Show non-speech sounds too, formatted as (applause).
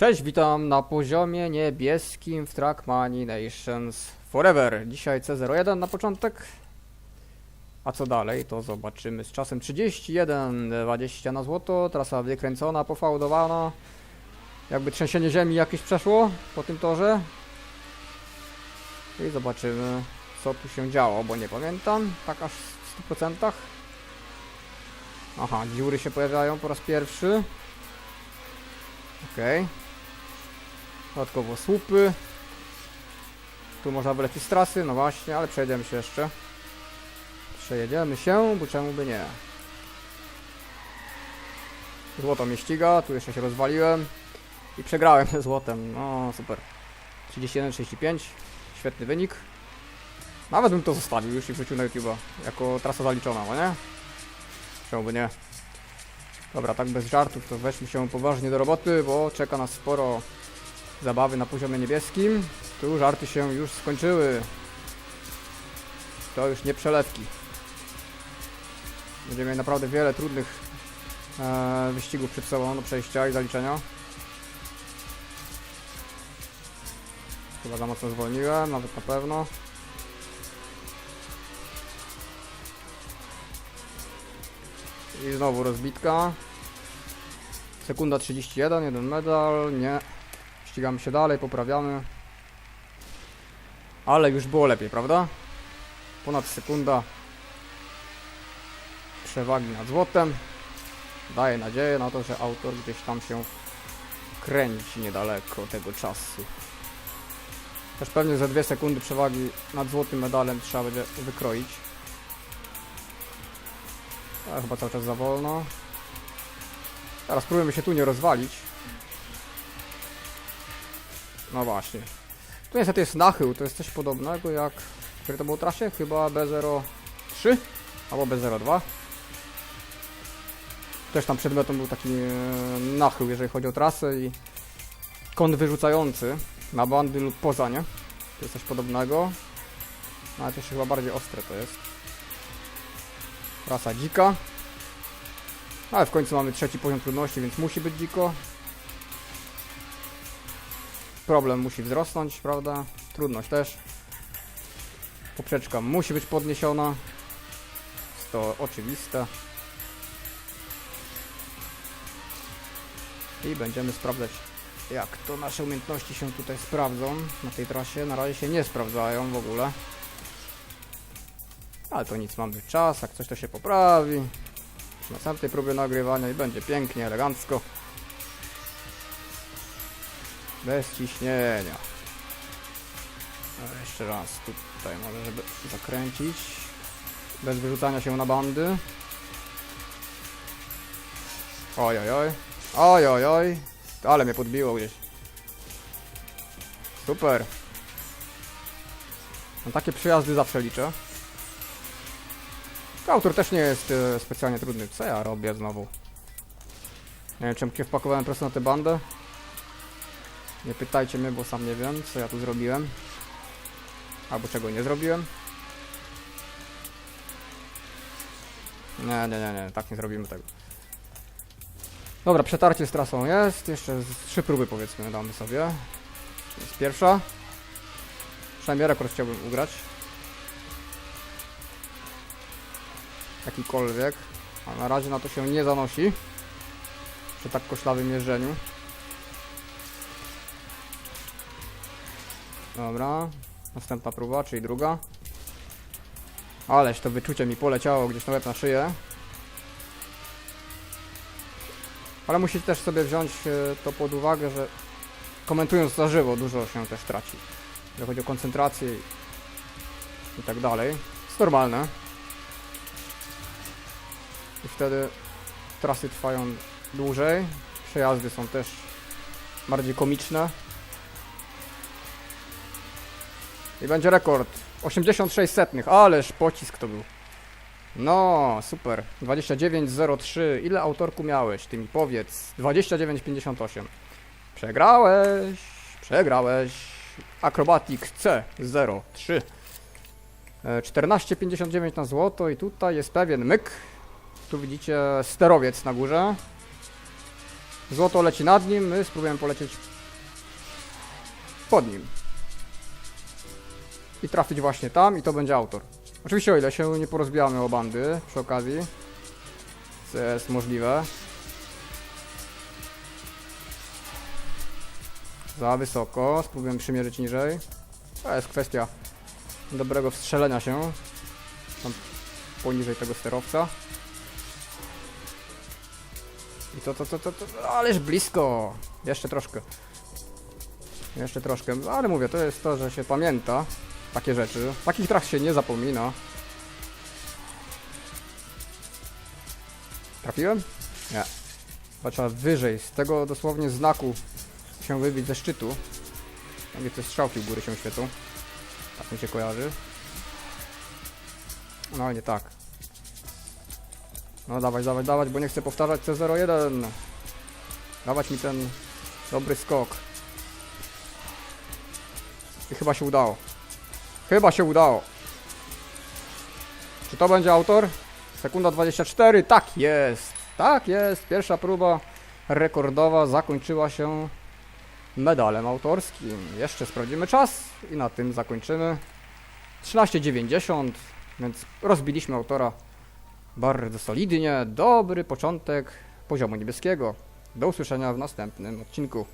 Cześć, witam na poziomie niebieskim w Trackmanii Nations Forever. Dzisiaj C01 na początek. A co dalej, to zobaczymy z czasem 31,20 na złoto. Trasa wykręcona, pofałdowana. Jakby trzęsienie ziemi jakieś przeszło po tym torze. I zobaczymy, co tu się działo, bo nie pamiętam tak aż w 100%. Aha, dziury się pojawiają po raz pierwszy. Okej. Dodatkowo słupy. Tu można wylecieć z trasy, no właśnie, ale przejedziemy się jeszcze. Przejedziemy się, bo czemu by nie. Złoto mnie ściga, tu jeszcze się rozwaliłem. I przegrałem ze (laughs) złotem, no super. 31-35, świetny wynik. Nawet bym to zostawił już i wrzucił na YouTube'a, jako trasa zaliczona, no nie? Czemu by nie? Dobra, tak bez żartów, to weźmy się poważnie do roboty, bo czeka nas sporo zabawy na poziomie niebieskim. Tu żarty się już skończyły. To już nie przelewki. Będziemy mieli naprawdę wiele trudnych e, wyścigów przed sobą do przejścia i zaliczenia. Chyba za mocno zwolniłem, nawet na pewno. I znowu rozbitka. Sekunda 31, jeden medal, nie. Ścigamy się dalej, poprawiamy. Ale już było lepiej, prawda? Ponad sekunda przewagi nad złotem. Daje nadzieję na to, że autor gdzieś tam się kręci niedaleko tego czasu. Też pewnie za dwie sekundy przewagi nad złotym medalem trzeba będzie wykroić. Ale chyba cały czas za wolno. Teraz spróbujemy się tu nie rozwalić. No właśnie. Tu niestety jest nachył, to jest coś podobnego jak... W której to było trasie? Chyba B03? Albo B02. Też tam przedmiotem był taki e, nachył, jeżeli chodzi o trasę i kąt wyrzucający na bandy lub poza nie. To jest coś podobnego. Ale też chyba bardziej ostre to jest. Trasa dzika. Ale w końcu mamy trzeci poziom trudności, więc musi być dziko. Problem musi wzrosnąć, prawda? Trudność też. Poprzeczka musi być podniesiona. Jest to oczywiste. I będziemy sprawdzać, jak to nasze umiejętności się tutaj sprawdzą na tej trasie. Na razie się nie sprawdzają w ogóle. Ale to nic, mamy czas, jak coś to się poprawi. Przy następnej próbie nagrywania i będzie pięknie, elegancko. Bez ciśnienia. A jeszcze raz tutaj może, żeby zakręcić. Bez wyrzucania się na bandy. Oj, oj, oj. Oj, oj, oj. Ale mnie podbiło gdzieś. Super. No takie przejazdy zawsze liczę. Autor też nie jest e, specjalnie trudny. Co ja robię znowu? Nie wiem, czym się wpakowałem prosto na tę bandę. Nie pytajcie mnie, bo sam nie wiem, co ja tu zrobiłem. Albo czego nie zrobiłem. Nie, nie, nie, nie, tak nie zrobimy tego. Dobra, przetarcie z trasą jest. Jeszcze z trzy próby powiedzmy damy sobie. Jest pierwsza. Przynajmniej rekord chciałbym ugrać. Jakikolwiek. A na razie na to się nie zanosi. Przy tak koślawym jeżdżeniu. Dobra. Następna próba, czyli druga. Aleś to wyczucie mi poleciało gdzieś nawet na szyję. Ale musicie też sobie wziąć e, to pod uwagę, że komentując za żywo dużo się też traci. Jeżeli chodzi o koncentrację i tak dalej. Jest normalne. I wtedy trasy trwają dłużej. Przejazdy są też bardziej komiczne. I będzie rekord. 86 setnych, ależ pocisk to był. No, super. 29.03. Ile autorku miałeś? Ty mi powiedz. 29.58. Przegrałeś. Przegrałeś. Acrobatic C03. E, 14.59 na złoto i tutaj jest pewien myk. Tu widzicie sterowiec na górze. Złoto leci nad nim, my spróbujemy polecieć pod nim. I trafić właśnie tam i to będzie autor. Oczywiście o ile się nie porozbijamy o bandy przy okazji. Co jest możliwe. Za wysoko, spróbujemy przymierzyć niżej. To jest kwestia dobrego wstrzelenia się. Tam poniżej tego sterowca. I to, to, to, to, to, ależ blisko. Jeszcze troszkę. Jeszcze troszkę, ale mówię, to jest to, że się pamięta takie rzeczy. Takich tras się nie zapomina. Trafiłem? Nie. Chyba trzeba wyżej, z tego dosłownie znaku się wybić ze szczytu. Tam gdzie te strzałki u góry się świecą. Tak mi się kojarzy. No ale nie tak. No dawać, dawać, dawać, bo nie chcę powtarzać C01. Dawać mi ten dobry skok. I chyba się udało. Chyba się udało. Czy to będzie autor? Sekunda 24. Tak jest. Tak jest. Pierwsza próba rekordowa zakończyła się medalem autorskim. Jeszcze sprawdzimy czas i na tym zakończymy. 13,90, więc rozbiliśmy autora bardzo solidnie. Dobry początek poziomu niebieskiego. Do usłyszenia w następnym odcinku.